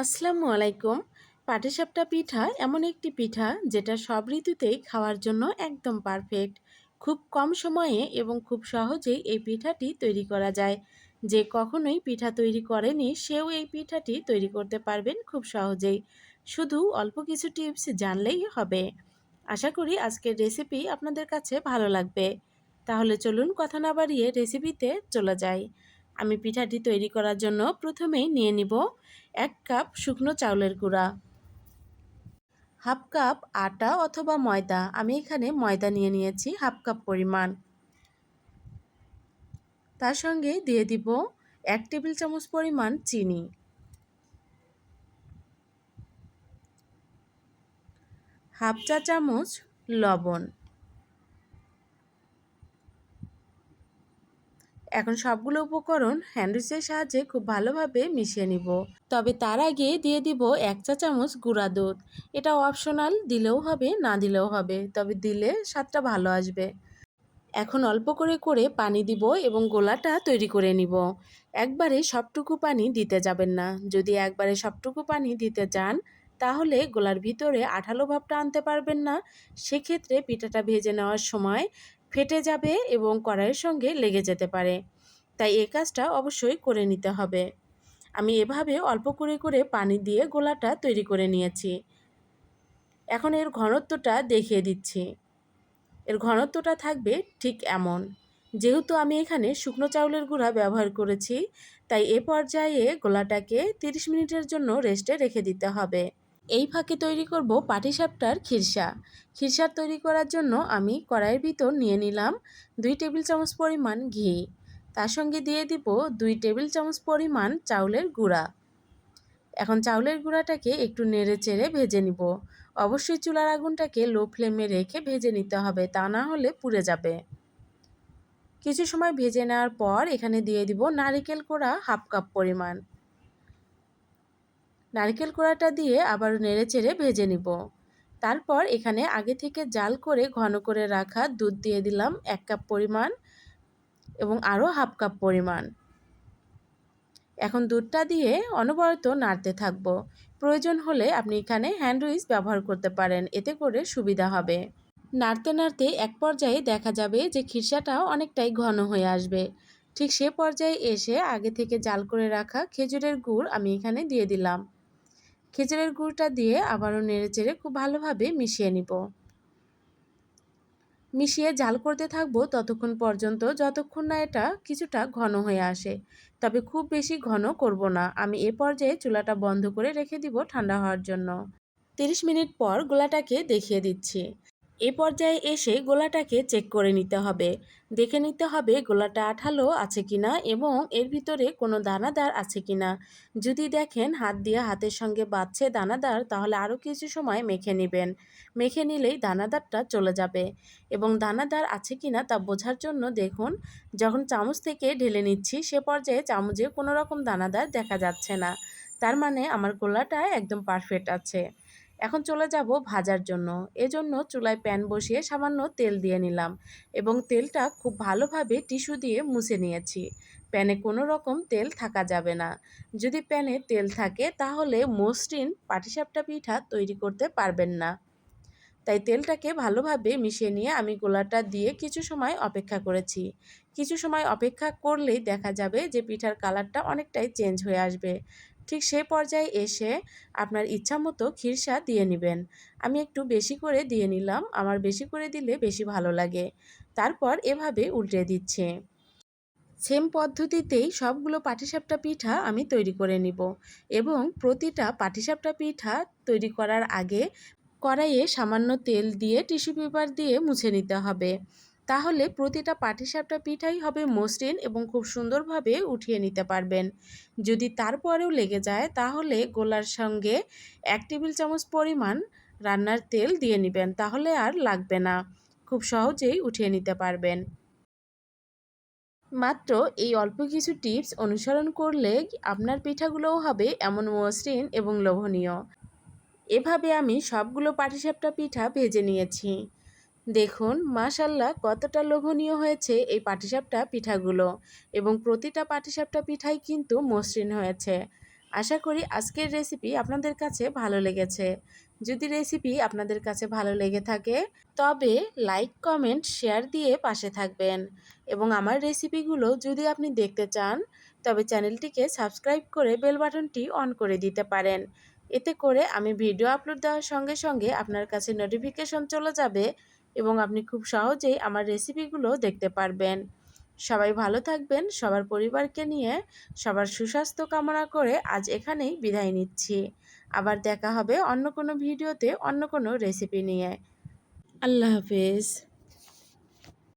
আসসালামু আলাইকুম। পাটিসাপটা পিঠা এমন একটি পিঠা যেটা সব ঋতুতেই খাওয়ার জন্য একদম পারফেক্ট। খুব কম সময়ে এবং খুব সহজেই এই পিঠাটি তৈরি করা যায়। যে কখনোই পিঠা তৈরি করেনি, সেও এই পিঠাটি তৈরি করতে পারবেন খুব সহজেই। শুধু অল্প কিছু টিপস জানলেই হবে। আশা করি আজকের রেসিপি আপনাদের কাছে ভালো লাগবে। তাহলে চলুন কথা না বাড়িয়ে রেসিপিতে চলে যাই। আমি পিঠাটি তৈরি করার জন্য প্রথমেই নিয়ে নিব এক কাপ শুকনো চাউলের গুঁড়া। হাফ কাপ আটা অথবা ময়দা। আমি এখানে ময়দা নিয়ে নিয়েছি হাফ কাপ পরিমাণ। তার সঙ্গে দিয়ে দিব এক টেবিল চামচ পরিমাণ চিনি। হাফ চা চামচ লবণ। এখন সবগুলো উপকরণ হ্যান্ডউইচের সাহায্যে খুব ভালোভাবে মিশিয়ে নিব। তবে তার আগে দিয়ে দিব এক চা চামচ গুঁড়া দুধ। এটা অপশনাল, দিলেও হবে, না দিলেও হবে। তবে দিলে স্বাদটা ভালো আসবে। এখন অল্প করে করে পানি দিব এবং গোলাটা তৈরি করে নিব। একবারে সবটুকু পানি দিতে যাবেন না। যদি একবারে সবটুকু পানি দিতে যান, তাহলে গোলার ভিতরে আঠালো ভাবটা আনতে পারবেন না। সেক্ষেত্রে পিঠাটা ভেজে নেওয়ার সময় ফেটে যাবে এবং কড়াইয়ের সঙ্গে লেগে যেতে পারে। তাই এই কাজটা অবশ্যই করে নিতে হবে। আমি এভাবে অল্প করে করে পানি দিয়ে গোলাটা তৈরি করে নিয়েছি। এখন এর ঘনত্বটা দেখিয়ে দিচ্ছি। এর ঘনত্বটা থাকবে ঠিক এমন। যেহেতু আমি এখানে শুকনো চাউলের গুঁড়া ব্যবহার করেছি, তাই এ পর্যায়ে গোলাটাকে 30 মিনিটের জন্য রেস্টে রেখে দিতে হবে। এই ফাঁকে তৈরি করব পাটিসাপটার খিরসা। খিরসার তৈরি করার জন্য আমি কড়াইয়ের ভিতর নিয়ে নিলাম দুই টেবিল চামচ পরিমাণ ঘি। তার সঙ্গে দিয়ে দিব দুই টেবিল চামচ পরিমাণ চাউলের গুঁড়া। এখন চাউলের গুঁড়াটাকে একটু নেড়ে চেড়ে ভেজে নিব। অবশ্যই চুলার আগুনটাকে লো ফ্লেমে রেখে ভেজে নিতে হবে, তা না হলে পুড়ে যাবে। কিছু সময় ভেজে নেওয়ার পর এখানে দিয়ে দিব নারিকেল কোড়া হাফ কাপ পরিমাণ। নারকেল কোড়াটা দিয়ে আবার নেড়ে চেড়ে ভেজে নিব। তারপর এখানে আগে থেকে জাল করে ঘন করে রাখা দুধ দিয়ে দিলাম এক কাপ পরিমাণ এবং আরও হাফ কাপ পরিমাণ। এখন দুধটা দিয়ে অনবরত নাড়তে থাকব। প্রয়োজন হলে আপনি এখানে হ্যান্ড উইচ ব্যবহার করতে পারেন, এতে করে সুবিধা হবে। নাড়তে নাড়তে এক পর্যায়ে দেখা যাবে যে খিরসাটাও অনেকটাই ঘন হয়ে আসবে। ঠিক সে পর্যায়ে এসে আগে থেকে জাল করে রাখা খেজুরের গুড় আমি এখানে দিয়ে দিলাম। খেজুরের গুড়টা দিয়ে আবারও নেড়েচেড়ে খুব ভালোভাবে মিশিয়ে নিব। মিশিয়ে জাল করতে থাকব ততক্ষণ পর্যন্ত, যতক্ষণ না এটা কিছুটা ঘন হয়ে আসে। তবে খুব বেশি ঘন করব না। আমি এ পর্যায়ে চুলাটা বন্ধ করে রেখে দিব ঠান্ডা হওয়ার জন্য। 30 মিনিট পর গোলাটাকে দেখিয়ে দিচ্ছি। এ পর্যায়ে এসে গোলাটাকে চেক করে নিতে হবে। দেখে নিতে হবে গোলাটা আঠালো আছে কিনা এবং এর ভিতরে কোনো দানাদার আছে কিনা। যদি দেখেন হাত দিয়ে হাতের সঙ্গে বাঁধছে দানাদার, তাহলে আরও কিছু সময় মেখে নেবেন। মেখে নিলেই দানাদারটা চলে যাবে। এবং দানাদার আছে কিনা তা বোঝার জন্য দেখুন, যখন চামচ থেকে ঢেলে নিচ্ছি, সে পর্যায়ে চামচে কোনো রকম দানাদার দেখা যাচ্ছে না। তার মানে আমার গোলাটা একদম পারফেক্ট আছে। এখন চলে যাব ভাজার জন্য। এজন্য চুলায় প্যান বসিয়ে সামান্য তেল দিয়ে নিলাম এবং তেলটা খুব ভালোভাবে টিস্যু দিয়ে মুছে নিয়েছি। প্যানে কোনো রকম তেল থাকা যাবে না। যদি প্যানে তেল থাকে তাহলে মসৃণ পাটিসাপটা পিঠা তৈরি করতে পারবেন না। তাই তেলটাকে ভালোভাবে মিশিয়ে নিয়ে আমি গোলাটা দিয়ে কিছু সময় অপেক্ষা করেছি। কিছু সময় অপেক্ষা করলেই দেখা যাবে যে পিঠার কালারটা অনেকটাই চেঞ্জ হয়ে আসবে। ঠিক সে পর্যায়ে এসে আপনার ইচ্ছা মতো খিরসা দিয়ে নেবেন। আমি একটু বেশি করে দিয়ে নিলাম, আমার বেশি করে দিলে বেশি ভালো লাগে। তারপর এভাবে উল্টে দিচ্ছে। সেম পদ্ধতিতেই সবগুলো পাটিসাপটা পিঠা আমি তৈরি করে নিব এবং প্রতিটা পাটিসাপটা পিঠা তৈরি করার আগে কড়াইয়ে সামান্য তেল দিয়ে টিস্যু পেপার দিয়ে মুছে নিতে হবে। তাহলে প্রতিটা পাটিসাপটা পিঠাই হবে মসৃণ এবং খুব সুন্দরভাবে উঠিয়ে নিতে পারবেন। যদি তারপরেও লেগে যায়, তাহলে গোলার সঙ্গে এক টেবিল চামচ পরিমাণ রান্নার তেল দিয়ে নেবেন, তাহলে আর লাগবে না। খুব সহজেই উঠিয়ে নিতে পারবেন। মাত্র এই অল্প কিছু টিপস অনুসরণ করলে আপনার পিঠাগুলোও হবে এমন মসৃণ এবং লোভনীয়। এভাবে আমি সবগুলো পাটিসাপটা পিঠা ভেজে নিয়েছি। দেখুন, মাশাল্লাহ, কতটা লোভনীয় হয়েছে এই পাটিসাপটা পিঠাগুলো এবং প্রতিটা পাটিসাপটা পিঠাই কিন্তু মসৃণ হয়েছে। আশা করি আজকের রেসিপি আপনাদের কাছে ভালো লেগেছে। যদি রেসিপি আপনাদের কাছে ভালো লেগে থাকে, তবে লাইক কমেন্ট শেয়ার দিয়ে পাশে থাকবেন এবং আমার রেসিপিগুলো যদি আপনি দেখতে চান, তবে চ্যানেলটিকে সাবস্ক্রাইব করে বেল বাটনটি অন করে দিতে পারেন। এতে করে আমি ভিডিও আপলোড দেওয়ার সঙ্গে সঙ্গে আপনার কাছে নোটিফিকেশন চলে যাবে এবং আপনি খুব সহজেই আমার রেসিপিগুলো দেখতে পারবেন। সবাই ভালো থাকবেন, সবার পরিবারকে নিয়ে সবার সুস্বাস্থ্য কামনা করে আজ এখানেই বিদায় নিচ্ছি। আবার দেখা হবে অন্য কোনো ভিডিওতে অন্য কোনো রেসিপি নিয়ে। আল্লাহ হাফেজ।